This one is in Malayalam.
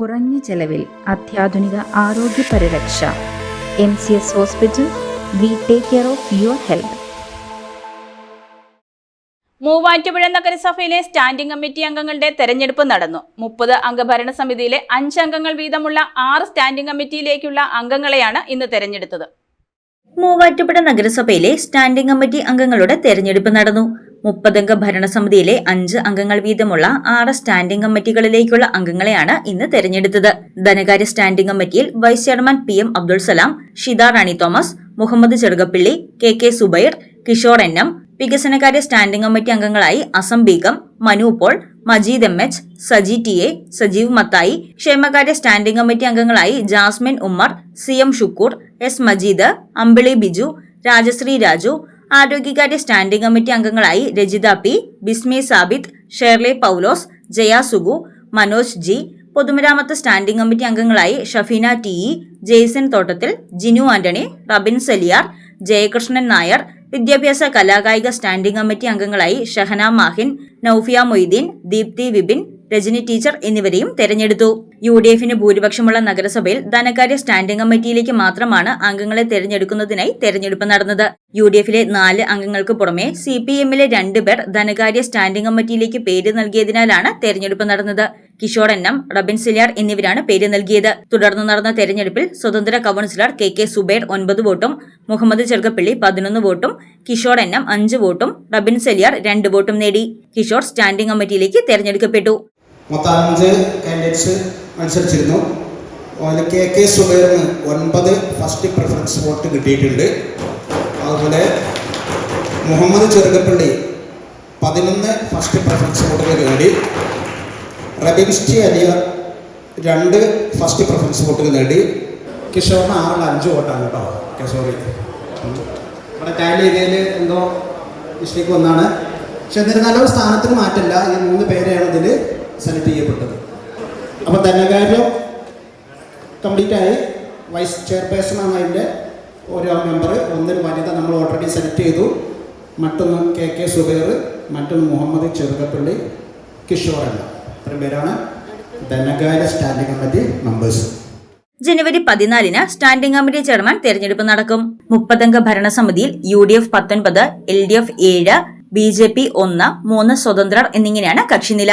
കുറഞ്ഞ ചെലവിൽ അത്യാധുനിക ആരോഗ്യ പരിരക്ഷ. M C S hospital we take care of your health. Muvattupuzha നഗരസഭയിലെ സ്റ്റാൻഡിംഗ് കമ്മിറ്റി അംഗങ്ങളുടെ തെരഞ്ഞെടുപ്പ് നടന്നു. മുപ്പത് അംഗ ഭരണസമിതിയിലെ അഞ്ച് അംഗങ്ങൾ വീതമുള്ള ആറ് സ്റ്റാൻഡിംഗ് കമ്മിറ്റിയിലേക്കുള്ള അംഗങ്ങളെയാണ് ഇന്ന് തെരഞ്ഞെടുത്തത്. മൂവാറ്റുപുഴ നഗരസഭയിലെ സ്റ്റാൻഡിംഗ് കമ്മിറ്റി അംഗങ്ങളുടെ തെരഞ്ഞെടുപ്പ് നടന്നു. മുപ്പതംഗ ഭരണസമിതിയിലെ അഞ്ച് അംഗങ്ങൾ വീതമുള്ള ആറ് സ്റ്റാൻഡിംഗ് കമ്മിറ്റികളിലേക്കുള്ള അംഗങ്ങളെയാണ് ഇന്ന് തെരഞ്ഞെടുത്തത്. ധനകാര്യ സ്റ്റാൻഡിംഗ് കമ്മിറ്റിയിൽ vice chairman P M Abdul Salam Shida Rani Thomas Muhammad Cherukappilly K K Zubair Kishore N M വികസനകാര്യ സ്റ്റാൻഡിംഗ് കമ്മിറ്റി അംഗങ്ങളായി Azam Beegum Manu Paul Majeed M H Saji T A Sajeev Mathai ക്ഷേമകാര്യ സ്റ്റാൻഡിംഗ് കമ്മിറ്റി അംഗങ്ങളായി Jasmine Ummer C M Shukkoor S Majeed Ambili Biju Rajasree Raju ആരോഗ്യകാര്യ standing committee അംഗങ്ങളായി രജിത പി ബിസ്മി സാബിത്ത് ഷേർലെ പൗലോസ് ജയ സുഗു മനോജ് ജി. പൊതുമരാമത്ത് സ്റ്റാൻഡിംഗ് കമ്മിറ്റി അംഗങ്ങളായി ഷഫീന ടി ഇ ജെയ്സൺ തോട്ടത്തിൽ ജിനു ആന്റണി റബിൻ സലിയാർ ജയകൃഷ്ണൻ നായർ വിദ്യാഭ്യാസ കലാകായിക സ്റ്റാൻഡിംഗ് കമ്മിറ്റി അംഗങ്ങളായി ഷഹന മാഹിൻ നൌഫിയ മൊയ്തീൻ ദീപ്തി വിപിൻ രജനി ടീച്ചർ എന്നിവരെയും തെരഞ്ഞെടുത്തു. യു ഡി എഫിന് ഭൂരിപക്ഷമുള്ള നഗരസഭയിൽ ധനകാര്യ സ്റ്റാൻഡിംഗ് കമ്മിറ്റിയിലേക്ക് മാത്രമാണ് അംഗങ്ങളെ തെരഞ്ഞെടുക്കുന്നതിനായി തെരഞ്ഞെടുപ്പ് നടന്നത്. യു ഡി എഫിലെ നാല് അംഗങ്ങൾക്ക് പുറമെ സി പി എമ്മിലെ രണ്ടുപേർ ധനകാര്യ സ്റ്റാൻഡിംഗ് കമ്മിറ്റിയിലേക്ക് പേര് നൽകിയതിനാലാണ് തെരഞ്ഞെടുപ്പ് നടന്നത്. കിഷോർ എൻ എം റബിൻ സിലിയാർ എന്നിവരാണ് പേര് നൽകിയത്. തുടർന്ന് നടന്ന തെരഞ്ഞെടുപ്പിൽ സ്വതന്ത്ര കൌൺസിലർ കെ കെ സുബൈർ ഒൻപത് വോട്ടും മുഹമ്മദ് ചെറുക്കപ്പിള്ളി പതിനൊന്ന് വോട്ടും കിഷോർ എൻ എം അഞ്ച് വോട്ടും റബിൻ സെലിയാർ രണ്ട് വോട്ടും നേടി. കിഷോർ സ്റ്റാൻഡിംഗ് കമ്മിറ്റിയിലേക്ക് തെരഞ്ഞെടുക്കപ്പെട്ടു. മൊത്തം അഞ്ച് കാൻഡിഡേറ്റ്സ് മത്സരിച്ചിരുന്നു. അതിൽ കെ കെ സുബൈറിന് ഒൻപത് ഫസ്റ്റ് പ്രിഫറൻസ് വോട്ട് കിട്ടിയിട്ടുണ്ട്. അതുപോലെ മുഹമ്മദ് ചെറുകപ്പള്ളി പതിനൊന്ന് ഫസ്റ്റ് പ്രിഫറൻസ് വോട്ടുകൾ നേടി. റബിൻസ്റ്റി അലിയ രണ്ട് ഫസ്റ്റ് പ്രിഫറൻസ് വോട്ടുകൾ നേടി. കിഷോറിന് ആറിൽ അഞ്ച് വോട്ടാണ് കേട്ടോ. കിഷോറി ഇവിടെ ടാലി ഏരിയയിൽ എന്തോ മിസ്റ്റേക്ക് വന്നാണ്. പക്ഷെ എന്നിരുന്നാലും സ്ഥാനത്തിന് മാറ്റമില്ല. ഈ മൂന്ന് പേരെയാണ് ഇതിൽ സെലക്ട് ചെയ്യപ്പെട്ടത്. അപ്പോൾ ധനകാര്യം കംപ്ലീറ്റായി വൈസ് ചെയർപേഴ്സൺ ആണ് അതിന്റെ ഓരോ മെമ്പർ ഒന്നൊരു വനിത നമ്മൾ ഓൾറെഡി സെലക്ട് ചെയ്തു. മറ്റൊന്ന് കെ കെ സുബേർ മറ്റൊന്ന് മുഹമ്മദ് ചെറുകപ്പള്ളി കിഷോർ എന്ന ഇത്രയും പേരാണ്. ധനകാര്യ സ്റ്റാൻഡിംഗ് കമ്മിറ്റി മെമ്പേഴ്സ് ജനുവരി പതിനാലിന് സ്റ്റാൻഡിംഗ് കമ്മിറ്റി ചെയർമാൻ തെരഞ്ഞെടുപ്പ് നടക്കും. മുപ്പതംഗ ഭരണസമിതിയിൽ യു ഡി എഫ് പത്തൊൻപത് എൽ ഡി എഫ് ഏഴ് ബി ജെ പി ഒന്ന് മൂന്ന് സ്വതന്ത്രർ എന്നിങ്ങനെയാണ് കക്ഷിനില.